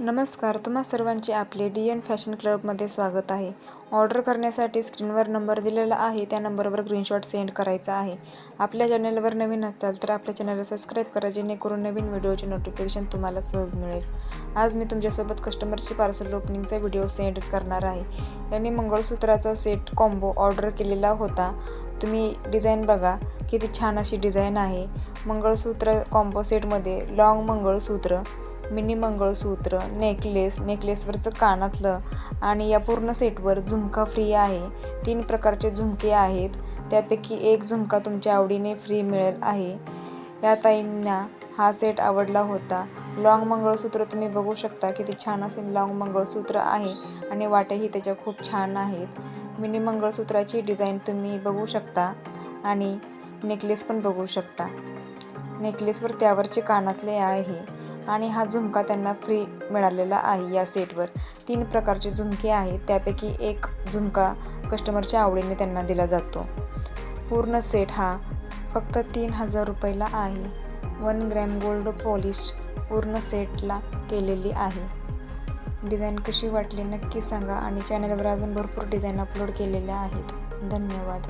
नमस्कार तुम्हा सर्वांचे आपले डी एन फॅशन क्लबमध्ये स्वागत आहे. ऑर्डर करण्यासाठी स्क्रीनवर नंबर दिलेला आहे त्या नंबरवर स्क्रीनशॉट सेंड करायचा आहे. आपल्या चॅनलवर नवीन असाल तर आपल्या चॅनलला सबस्क्राईब करा जेणेकरून नवीन व्हिडिओचे नोटिफिकेशन तुम्हाला सहज मिळेल. आज मी तुमच्यासोबत कस्टमरची पार्सल ओपनिंगचा व्हिडिओ सेंड करणार आहे. त्यांनी मंगळसूत्राचा सेट कॉम्बो ऑर्डर केलेला होता. तुम्ही डिझाईन बघा किती छान अशी डिझाईन आहे. मंगळसूत्र कॉम्बो सेटमध्ये long mangalsutra. Mini mangalsutra necklace नेकलेसवरचं कानातलं आणि या पूर्ण सेटवर झुमका फ्री आहे. तीन प्रकारचे झुमके आहेत. त्यापैकी एक झुमका तुमच्या आवडीने फ्री मिळेल आहे. या ताईंना हा सेट आवडला होता. लॉंग मंगळसूत्र तुम्ही बघू शकता. किती छान असे लॉंग मंगळसूत्र आहे आणि वाटेही त्याच्या खूप छान आहेत. मिनी मंगळसूत्राची डिझाईन तुम्ही बघू शकता आणि नेकलेस पण बघू शकता. नेकलेसवर त्यावरचे कानातले आहे. आणि हा झुमका त्यांना फ्री मिळालेला आहे या सेटवर तीन प्रकारचे झुमके आहेत. त्यापैकी एक झुमका कस्टमरच्या आवडीने त्यांना दिला जातो. पूर्ण सेट हा फक्त तीन हजार रुपयाला आहे. वन ग्रॅम गोल्ड पॉलिश पूर्ण सेटला केलेली आहे. डिझाईन कशी वाटली नक्की सांगा आणि चॅनलवर अजून भरपूर डिझाईन अपलोड केलेल्या आहेत. धन्यवाद.